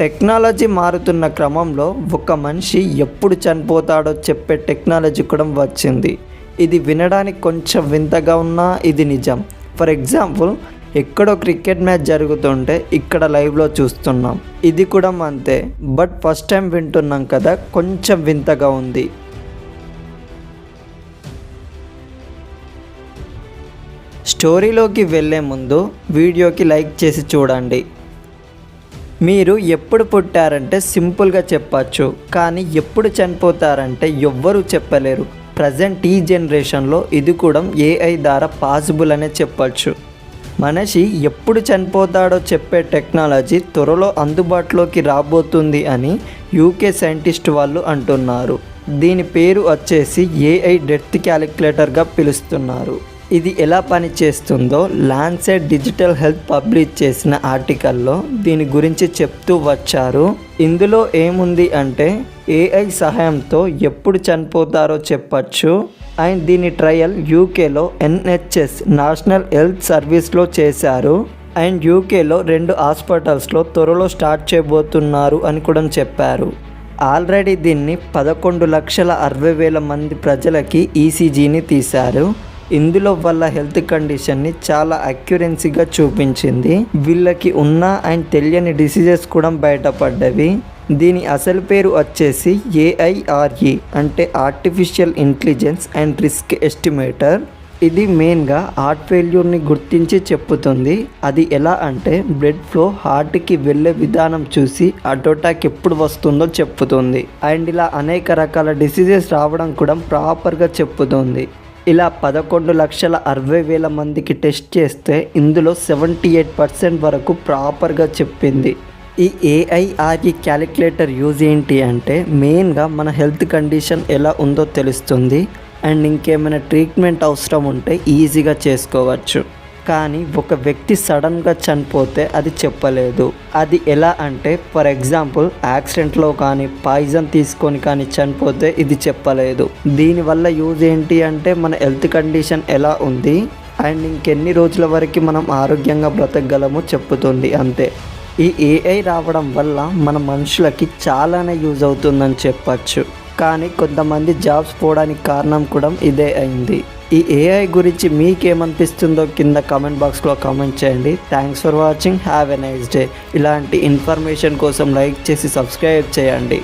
Technology మారుతున్న క్రమంలో ఒక మనిషి ఎప్పుడు చనిపోతాడో చెప్పే టెక్నాలజీ కూడా వచ్చింది. ఇది వినడానికి కొంచెం వింతగా ఉన్నా ఇది నిజం. ఫర్ ఎగ్జాంపుల్ ఎక్కడో క్రికెట్ మ్యాచ్ జరుగుతుంటే ఇక్కడ లైవ్లో చూస్తున్నాం. ఇది కూడా అంతే. బట్ ఫస్ట్ టైం వింటున్నాం కదా కొంచెం వింతగా ఉంది. స్టోరీలోకి వెళ్ళే ముందు వీడియోకి లైక్ చేసి చూడండి. మీరు ఎప్పుడు పుట్టారంటే సింపుల్గా చెప్పచ్చు కానీ ఎప్పుడు చనిపోతారంటే ఎవ్వరూ చెప్పలేరు. ప్రజెంట్ ఈ జనరేషన్లో ఇది కూడా ఏఐ ద్వారా పాసిబుల్ అనే చెప్పచ్చు. మనిషి ఎప్పుడు చనిపోతాడో చెప్పే టెక్నాలజీ త్వరలో అందుబాటులోకి రాబోతుంది అని యూకే సైంటిస్ట్ వాళ్ళు అంటున్నారు. దీని పేరు వచ్చేసి ఏఐ డెత్ క్యాలిక్యులేటర్గా పిలుస్తున్నారు. ఇది ఎలా పనిచేస్తుందో లాన్సెట్ డిజిటల్ హెల్త్ పబ్లిష్ చేసిన ఆర్టికల్లో దీని గురించి చెప్తూ వచ్చారు. ఇందులో ఏముంది అంటే ఏఐ సహాయంతో ఎప్పుడు చనిపోతారో చెప్పచ్చు. అండ్ దీని ట్రయల్ యూకేలో ఎన్హెచ్ఎస్ నేషనల్ హెల్త్ సర్వీస్లో చేశారు. అండ్ యూకేలో రెండు హాస్పిటల్స్లో త్వరలో స్టార్ట్ చేయబోతున్నారు అని కూడా చెప్పారు. ఆల్రెడీ దీన్ని పదకొండు లక్షల అరవై వేల మంది ప్రజలకి ఈసీజీని తీశారు. ఇందులో వాళ్ళ హెల్త్ కండిషన్ని చాలా అక్యురెన్సీగా చూపించింది. వీళ్ళకి ఉన్న అండ్ తెలియని డిసీజెస్ కూడా బయటపడ్డవి. దీని అసలు పేరు వచ్చేసి ఏఐఆర్ఈ అంటే artificial intelligence and risk estimator ఇది మెయిన్గా హార్ట్ ఫెయిల్యూర్ని గుర్తించి చెప్పుతుంది. అది ఎలా అంటే బ్లడ్ ఫ్లో హార్ట్కి వెళ్ళే విధానం చూసి అటోటాక్ ఎప్పుడు వస్తుందో చెప్పుతుంది. అండ్ ఇలా అనేక రకాల డిసీజెస్ రావడం కూడా ప్రాపర్గా చెప్పుతుంది. ఇలా పదకొండు లక్షల అరవై వేల మందికి టెస్ట్ చేస్తే ఇందులో సెవెంటీ ఎయిట్ పర్సెంట్ వరకు ప్రాపర్గా చెప్పింది. ఈ ఏఐఆర్ఈ క్యాలిక్యులేటర్ యూజ్ ఏంటి అంటే మెయిన్గా మన హెల్త్ కండిషన్ ఎలా ఉందో తెలుస్తుంది అండ్ ఇంకేమైనా ట్రీట్మెంట్ అవసరం ఉంటే ఈజీగా చేసుకోవచ్చు. కానీ ఒక వ్యక్తి సడన్గా చనిపోతే అది చెప్పలేదు. అది ఎలా అంటే ఫర్ ఎగ్జాంపుల్ యాక్సిడెంట్లో కానీ పాయిజన్ తీసుకొని కానీ చనిపోతే ఇది చెప్పలేదు. దీనివల్ల యూజ్ ఏంటి అంటే మన హెల్త్ కండిషన్ ఎలా ఉంది? అండ్ ఇంకెన్ని రోజుల వరకు మనం ఆరోగ్యంగా బ్రతకగలమో చెప్పుతుంది అంతే. ఈ ఏఐ రావడం వల్ల మన మనుషులకి చాలానే యూజ్ అవుతుందని చెప్పచ్చు. కానీ కొంతమంది జాబ్స్ పోవడానికి కారణం కూడా ఇదే అయింది. ఈ ఏఐ గురించి మీకేమనిపిస్తుందో కింద కామెంట్ బాక్స్లో కామెంట్ చేయండి. Thanks for watching have a nice day ఇలాంటి ఇన్ఫర్మేషన్ కోసం లైక్ చేసి సబ్స్క్రైబ్ చేయండి.